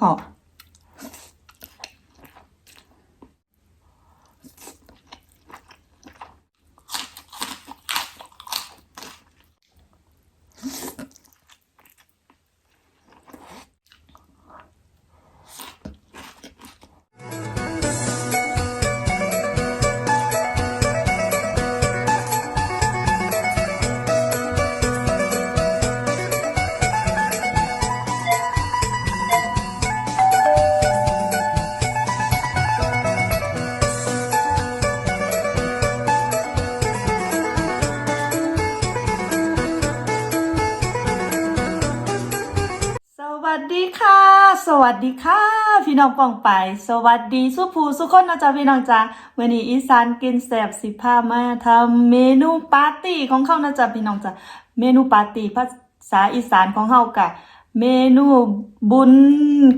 ข วัสดีค่ะ พี่น้องปองไป สวัสดีสุภูสุคนนะจ๊ะพี่น้องจ๊ะวันนี้อีสานกินแสบสิพามาทำเมนูปาร์ตี้ของเขานะจ๊ะพี่น้องจ๊ะเมนูปาร์ตี้ภาษาอีสานของเขากะเมนูบุญ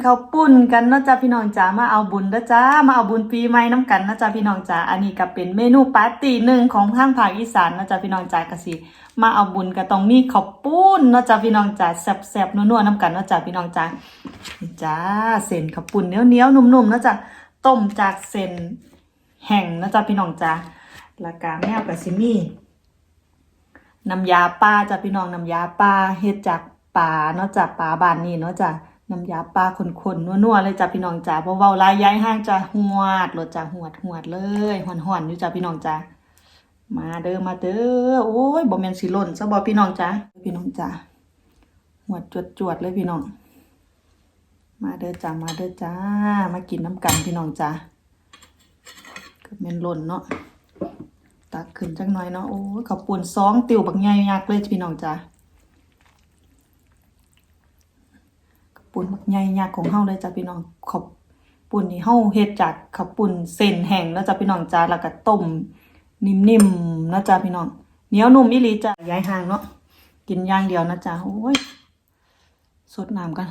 ข้าวปุ้นกันนะจ๊ะพี่น้องจ๋ามาเอาบุญนะจ๊ะมาเอาบุญปีใหม่น้ำกันนะจ๊ะพี่น้องจ๋าอันนี้ก็เป็นเมนูปาร์ตี้หนึ่งของทางภาคอีสานนะจ๊ะพี่น้องจ๋ากะสิ มาเอาบุญก็ต้องมีข้าวปุ้นเนาะจ๊ะพี่น้องจ๋าแซ่บๆนัวๆน้ำกันเนาะจ๊ะพี่น้องจ๋าจ้าเส้นข้าวปุ้นเนียวๆนุ่มๆเนาะจ๊ะต้มจากเส้นแห้งเนาะจ๊ะพี่น้องจ๋าแล้วก็แมวกะสิมี่น้ำยาปลาจ้ะพี่น้องน้ำยาปลาเฮ็ดจากปลาเนาะจากปลาบ้านนี่เนาะจ้ะน้ำยาปลาขนๆนัวๆเลยจ้ะพี่น้องจ้ะเพราะเว้าลายย้ายห้างจ้ะหวดรถจ้ะหวดหวดเลยหอนๆอยู่จ้ะพี่น้องจ้ะ มาเด้อมาเด้อโอ้ยบ่แม่นสิหล่นซะบ่พี่น้องจ้ะพี่น้องจ้ะหวดจวดๆเลยพี่น้อง มาเด้อจ้ะมาเด้อจ้า มากินน้ำกันพี่น้องจ้ะก็แม่นหล่นเนาะตักขึ้นจักหน่อยเนาะโอ้ยข้าวปุ้นสองติวบักใหญ่ยักเลยพี่น้องจ้าข้าวปุ้นบักใหญ่ยักของเฮาเลยจ้ะพี่น้องข้าวปุ้นนี่เฮาเฮ็ดจากข้าวปุ้นเส้นแห้งแล้วจ้ะพี่น้องจ้าแล้วก็ต้ม นิ่มๆนะจ้ะพี่น้องเหนียวนุ่มอีหลีจ้ะย้ายห่างเนาะกินย่างเดียวนะจ้ะโอ้ยสดน้ำกัน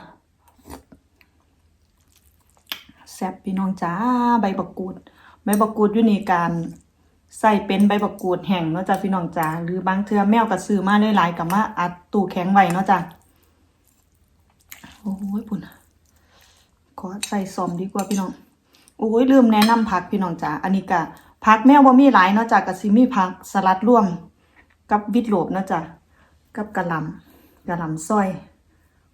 แซ่บพี่น้องจ้าใบบักกูด ใบบักกูดอยู่ในการใส่เป็นใบบักกูดแห้งเนาะจ้ะพี่น้องจ้าหรือบางเทื่อแมวก็ซื้อมาได้หลายกับมาอัดตู้แข็งไว้เนาะจ้ะโอ้ยปุ่นขอใส่ซอมดีกว่าพี่น้องโอ้ยลืมแนะนำผักพี่น้องจ้าอันนี้ก็ ผักแมวบ่มีหลายเนาะจ้ะก็สิมีผักสลัดร่วม กับวิตโลบเนาะจ้ะกับกระลำกระลำซอย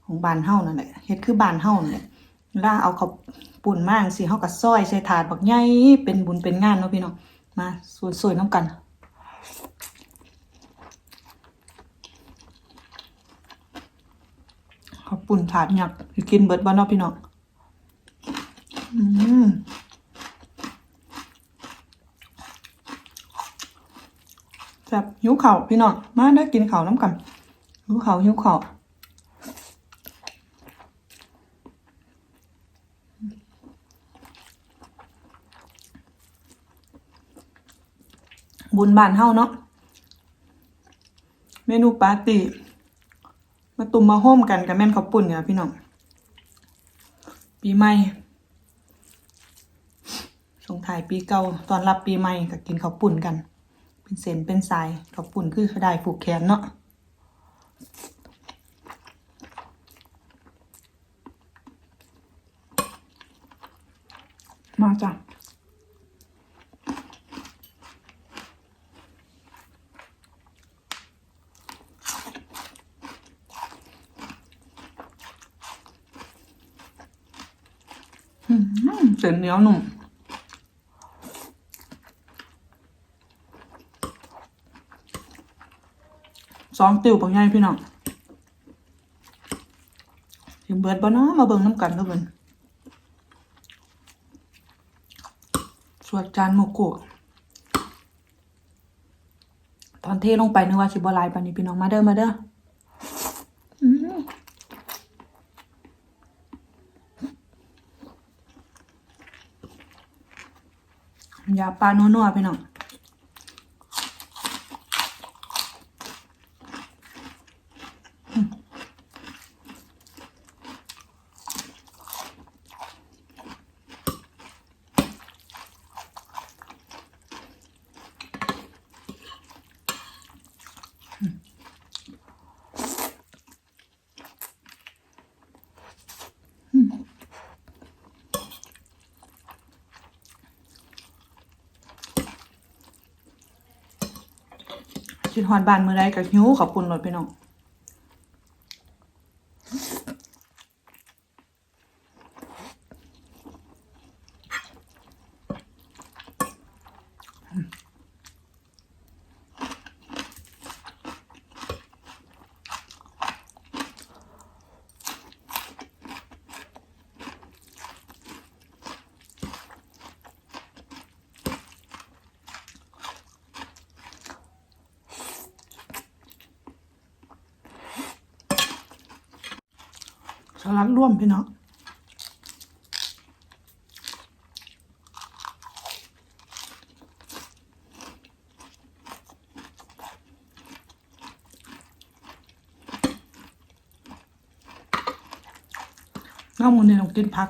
ของบานเฮานั่นแหละเฮ็ดคือบานเฮานั่นแหละล่าเอาเขาวปุ่นมากสิเฮาก็ซอยใส่ถาดบักใหญ่เป็นบุญเป็นงานเนาะพี่น้องมาสวยๆน้ำกันขอบปุ่นถาดหยักกินเบิดบ้านนอกพี่น้องอืม ซ่บหิวเข่าพี่น้องมาได้กินข่าน้ำกันหิวเข่าหิวเข่าบุญบานเฮาเนาะเมนูปาร์ตี้มาตุ่มมาโฮมกันกับแม่นข้าวปุ่นเนี่ยพี่น้องปีใหม่ส่งถ่ายปีเก่าตอนรับปีใหม่ก็กินข้าวปุ่นกัน เป็นเส้นเป็นสายข้าวปุ่นคือเขาได้ผูกแขนเนาะมาจ้ะเส้นเหนียวนุ่ม ส องติวบางใหญ่พี่น้องถึงเบิดบ่เนาะมาเบิ่งน้ำกันเด้อเบิ่นสวดจานโมกะตอนเทลงไปนึกว่าสิบ่หลายปานนี้พี่น้องมาเด้อมาเด้ออืมยาปลานัวๆพี่น้อง ชิดฮอนบานมือไรกับหิ้วขอบคุณหลดพี่น้องอืม ลัดร่วมพี่น้องน้ำมันนี่ต้องกินผัก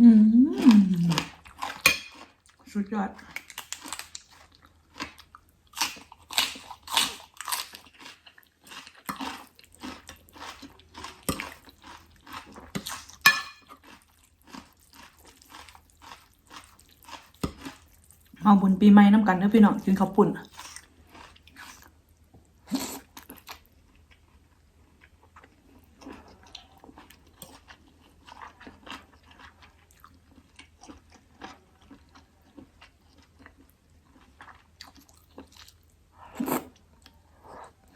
อืม สุดยอดมาบุญปีใหม่น้ำกันเด้อพี่น้องกินข้าวปุ่น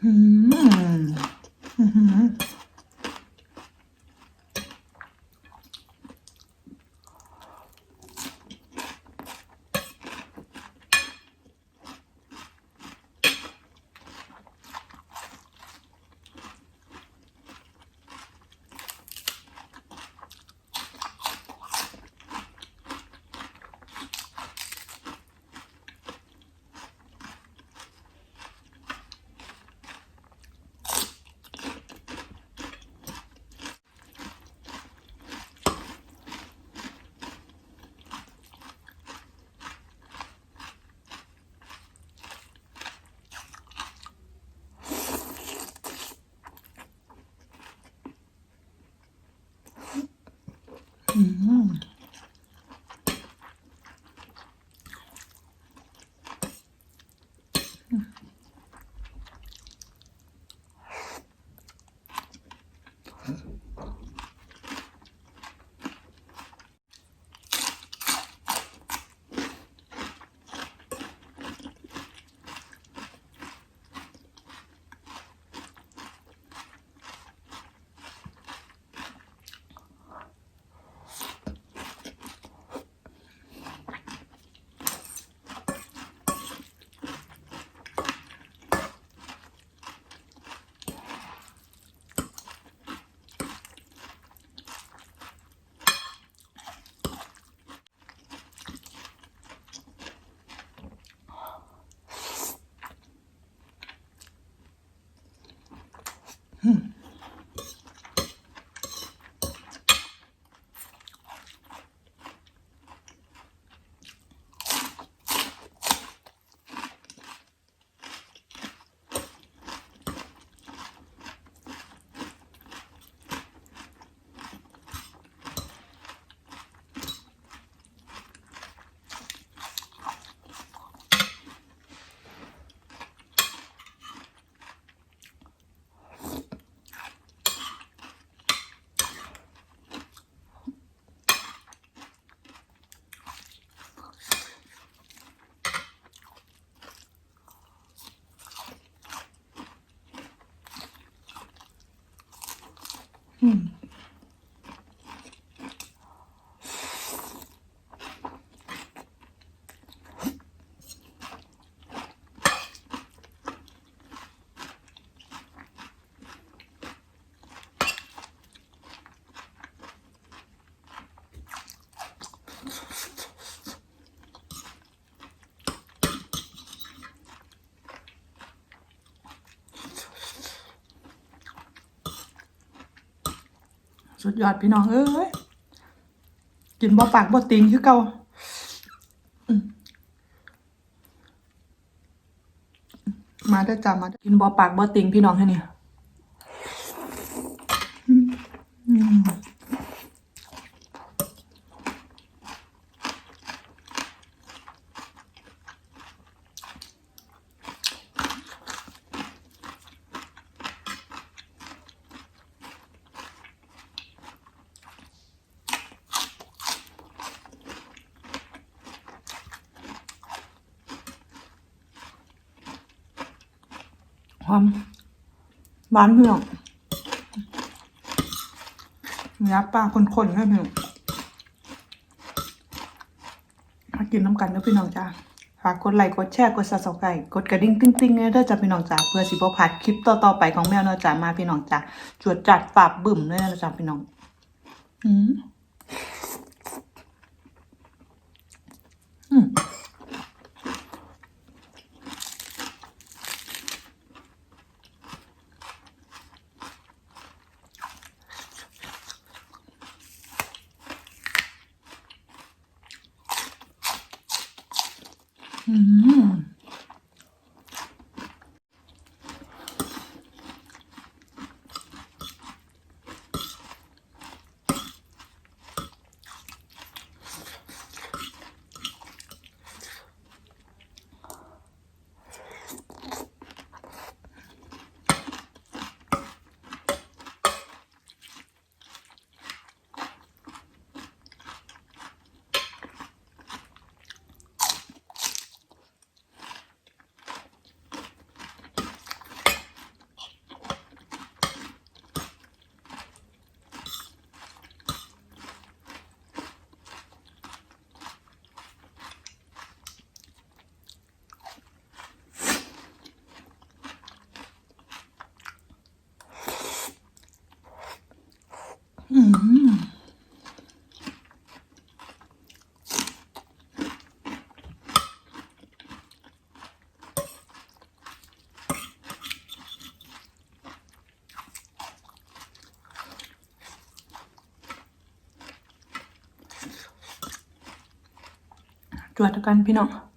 อื อื ม สุดยอดพี่น้องเอ้ยกินบ่ปากบ่ติงคือเก่ามมาได้จ้ามาเด้กินบ่ปากบ่ติงพี่น้องแค่นี้อื อืม ความหวานเพื่อนเนื้อปลาคนๆให้เพื่อนมากินน้ำกันเด้อพี่น้องจ้าฝากกดไลค์กดแชร์กดซับสไครต์กดกระดิ่งติ้งๆเด้อจ้าพี่น้องจ้าเพื่อสิบพลาดคลิปต่อๆไปของแมวเนาะจ้ามาพี่น้องจ้าจวดจัดปาบบึ้มเลยนะจ้าพี่น้อง อืมอืม อืมอืม จวดกันพี่น้อง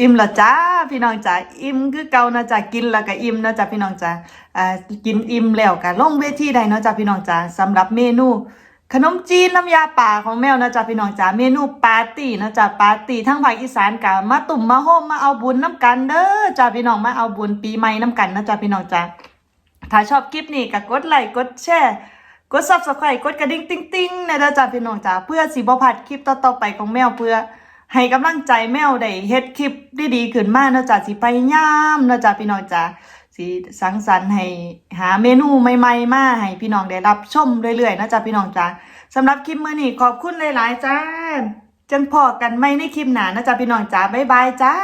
อิ่มและจ้าพี่น้องจ้าอิ่มคือเก่านะจ้ากินแล้วก็อิ่มนะจ้าพี่น้องจ้าอ่ากินอิ่มแล้วก็ลงเวทีได้เนาะจ้าพี่น้องจ้าสำหรับเมนู ขนมจีนน้ำยาป่าของแมวนะจ้าพี่น้องจ้าเมนูปาร์ตี้นะจ้าปาร์ตี้ทั้งภาคอีสานกะมาตุ่มมาโฮมมาเอาบุญน้ำกันเด้อจ้าพี่น้องมาเอาบุญปีใหม่น้ำกันนะจ้าพี่น้องจ้าถ้าชอบคลิปนี้ก็กดไลค์กดแชร์กด subscribe กดกระดิ่งติ๊งๆนะเด้อจ้าพี่น้องจ้าเพื่อสิบ่พลาดคลิปต่อๆไปของแมวเพื่อ ให้กำลังใจแมวได้เฮ็ดคลิปดีๆขึ้นมาเนาะจ้าสิพยายามเนาะจ้าพี่น้องจ้าสิสังสรรค์ให้หาเมนูใหม่ๆมาให้พี่น้องได้รับชมเรื่อยๆนะจ้าพี่น้องจ้าสำหรับคลิปมื้อนี้ขอบคุณหลายๆจ้าจังพอกันไม่ในคลิปหน้านะจ้าพี่น้องจ้าบ๊ายบายจ้า